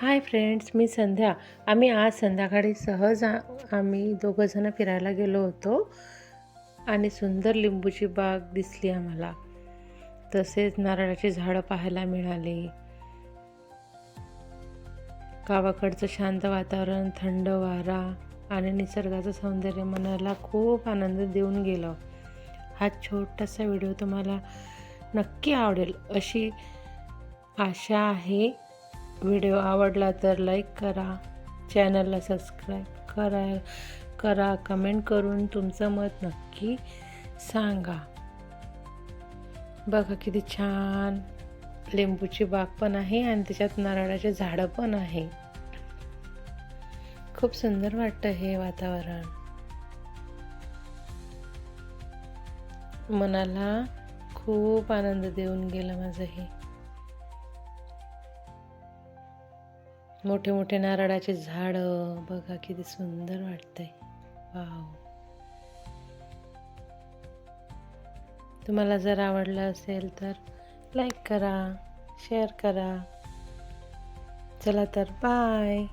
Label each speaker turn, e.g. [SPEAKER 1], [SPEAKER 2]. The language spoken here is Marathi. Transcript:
[SPEAKER 1] हाय फ्रेंड्स मी संध्या. आम्ही आज संध्याकाळी सहज आम्ही दोघंजणं फिरायला गेलो होतो आणि सुंदर लिंबूची बाग दिसली आम्हाला. तसेच नारळाची झाडं पाहायला मिळाली. गावाकडचं शांत वातावरण थंड वारा आणि निसर्गाचं सौंदर्य मनाला खूप आनंद देऊन गेलं. हा छोटासा व्हिडिओ तुम्हाला नक्की आवडेल अशी आशा आहे. व्हिडिओ आवडला तर लाईक करा चॅनलला सबस्क्राईब करा करा. कमेंट करून तुमचं मत नक्की सांगा. बघा किती छान लिंबूची बाग पण आहे आणि त्याच्यात नारळाचे झाडं पण आहे. खूप सुंदर वाटतं हे वातावरण. मनाला खूप आनंद देऊन गेलं माझं हे. मोठे मोठे नारळाचे झाडं बघा किती सुंदर वाटतंय. वाव. तुम्हाला जर आवडलं असेल तर लाईक करा शेअर करा. चला तर बाय.